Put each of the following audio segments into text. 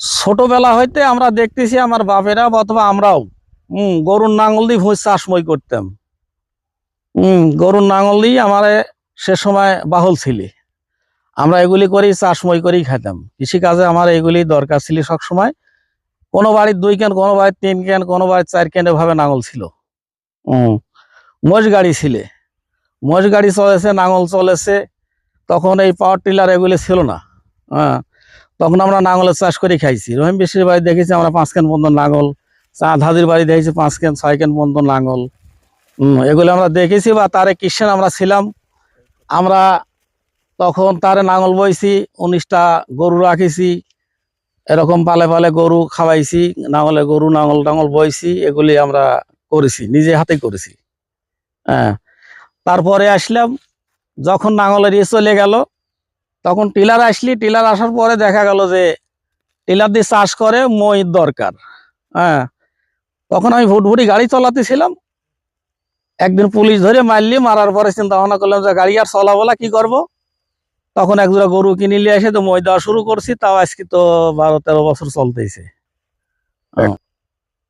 ছোটবেলা হইতে আমরা দেখতেছি আমার বাপেরা অথবা আমরাও হম গরুর নাঙল দিয়ে ভুঁই চাষময় করতাম। হম গরুর নাঙল দিয়ে আমার সে সময় বাহল ছিল। আমরা এগুলি করেই চাষময় করেই খাইতাম। কৃষিকাজে আমার এগুলি দরকার ছিল সব সময় কোনো বাড়ির দুই ক্যান কোনো বাড়ির তিন ক্যান কোনো বাড়ির চার ক্যান এভাবে নাঙল ছিল। হম মোষ গাড়ি ছিল। মোষ গাড়ি চলেছে, নাঙল চলেছে, তখন এই পাওয়ার টিলার এগুলি ছিল না। হ্যাঁ তখন আমরা নাঙলের চাষ করে খাইছি। রহিম বেশির বাড়ি দেখেছি আমরা পাঁচ ক্যান বন্ধন নাঙল, চাঁদ হাজির বাড়ি দেখেছি পাঁচ ক্যান ছয় ক্যান বন্ধন নাঙল। এগুলো আমরা দেখেছি বা তারে কৃষ্ণ আমরা ছিলাম। আমরা তখন তারে নাঙল বইছি, উনিশটা গরু রাখিছি, এরকম পালে পালে গরু খাওয়াইছি, নাঙলে গরু, নাঙল, টাঙল বইছি, এগুলি আমরা করেছি, নিজে হাতে করেছি। হ্যাঁ তারপরে আসলাম, যখন নাঙলের ইয়ে চলে গেল তখন টিলার আসলি টিলার আসার পরে দেখা গেল যে টিলার দিয়ে চাষ করে মই দরকার হ্যাঁ। তখন আমি ভুটভুটি গাড়ি চালাতেছিলাম একদিন পুলিশ ধরে মারলি মারার পরে চিন্তা ভাবনা করলাম যে গাড়ি আর চলাবলা কি করব? তখন এক জোড়া গরু কিনে নিয়ে এসে তো মই দেওয়া শুরু করছি তাও আজকে তো বারো তেরো বছর চলতেছে।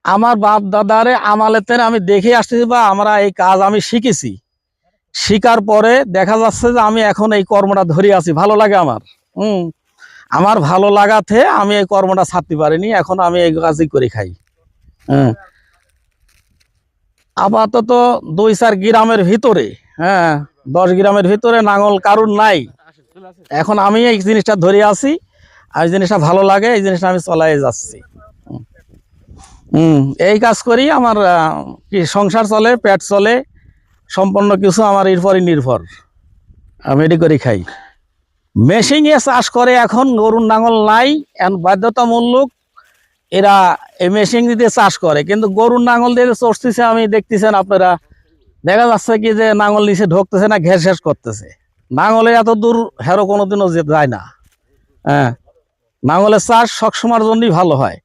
আমার বাপ দাদারে আমালেতে আমি দেখে আসতেছি বা আমরা এই কাজ আমি শিখেছি। শিকার পরে দেখা যাচ্ছে যে আমি এখন এই কর্মটা ধরে আছি। ভালো লাগে আমার? হুম। আমার ভালো লাগাতে আমি এই কর্মটা ছাড়তে পারিনি, এখন আমি এই কাজই করে খাই। হ্যাঁ আপাতত দুই চার গ্রামের ভিতরে হ্যাঁ দশ গ্রামের ভিতরে নাঙল কারুর নাই। এখন আমি এই জিনিসটা ধরে আছি, আর এই জিনিসটা ভালো লাগে, এই জিনিসটা আমি চলাই যাচ্ছি। হুম। হুম, এই কাজ করি, আমার কি সংসার চলে, পেট চলে সম্পূর্ণ কিছু আমার এরপরই নির্ভর। আমি এটি করে খাই। মেশিনে চাষ করে এখন গরুর নাঙল নাই বাধ্যতামূলক এরা এই মেশিন দিয়ে চাষ করে। কিন্তু গরুর নাঙল দিয়ে চড়তেছে আমি দেখতেছেন আপনারা দেখা যাচ্ছে কি যে নাঙল নিচে ঢুকতেছে না ঘের শেষ করতেছে। নাঙলে এত দূর হেরো কোনোদিনও যে যায় না। হ্যাঁ নাঙলের চাষ সবসময়ের জন্যই ভালো হয়।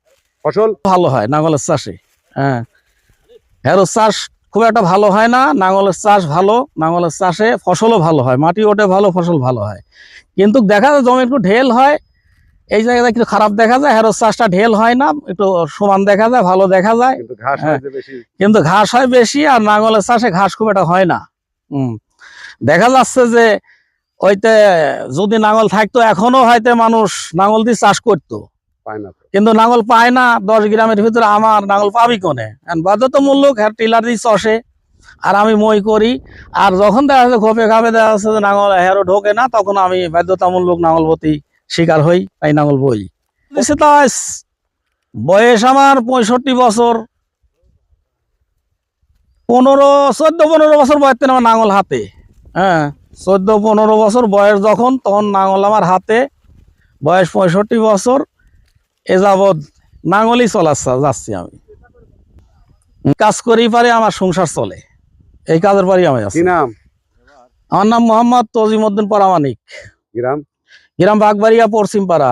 ফসল? ভালো হয় নাঙলের চাষে। হ্যাঁ হেরো চাষ খুব একটা ভালো হয় না নাঙলের চাষ ভালো নাঙলের চাষে ফসলও ভালো হয় মাটি ওঠে ভালো ফসল ভালো হয় কিন্তু দেখা যায় জমি একটু ঢেল হয় এই জায়গাটা একটু খারাপ দেখা যায় হেরো চাষটা ঢেল হয় না একটু সমান দেখা যায় ভালো দেখা যায় কিন্তু ঘাস হ্যাঁ। কিন্তু ঘাস হয় বেশি আর নাঙলের চাষে ঘাস খুব একটা হয় না হুম দেখা যাচ্ছে যে ওইতে যদি নাঙল থাকতো এখনও হয়তো মানুষ নাঙল দিয়ে চাষ করতো। কিন্তু নাঙল পায় না, দশ গ্রামের ভিতরে আমার নাঙল পাবি কোনে? বাধ্যতামূলক হ্যাঁ টিলার দিয়ে চষে আর আমি মই করি, আর যখন দেখা যাচ্ছে খোপে খাপে দেখা যাচ্ছে যে নাঙল হেরো ঢোকে না, তখন আমি বাধ্যতামূলক নাঙলপতি শিকার হই তাই নাঙল বই। বয়স আমার পঁয়ষট্টি বছর। পনেরো, চোদ্দ, পনেরো বছর বয়স থেকে আমার নাঙল হাতে। হ্যাঁ চোদ্দ, পনেরো বছর বয়স যখন, তখন নাঙল আমার হাতে। বয়স পঁয়ষট্টি বছর এ যাবৎ নাঙলই চলাচ্ছে যাচ্ছি আমি। কাজ করি পারে আমার সংসার চলে। এই কাজের পারি আমি আছি। নাম? আমার নাম মোহাম্মদ তজিমউদ্দিন পরামানিক। গ্রাম? গ্রাম বাগবাড়িয়া পশ্চিমপাড়া।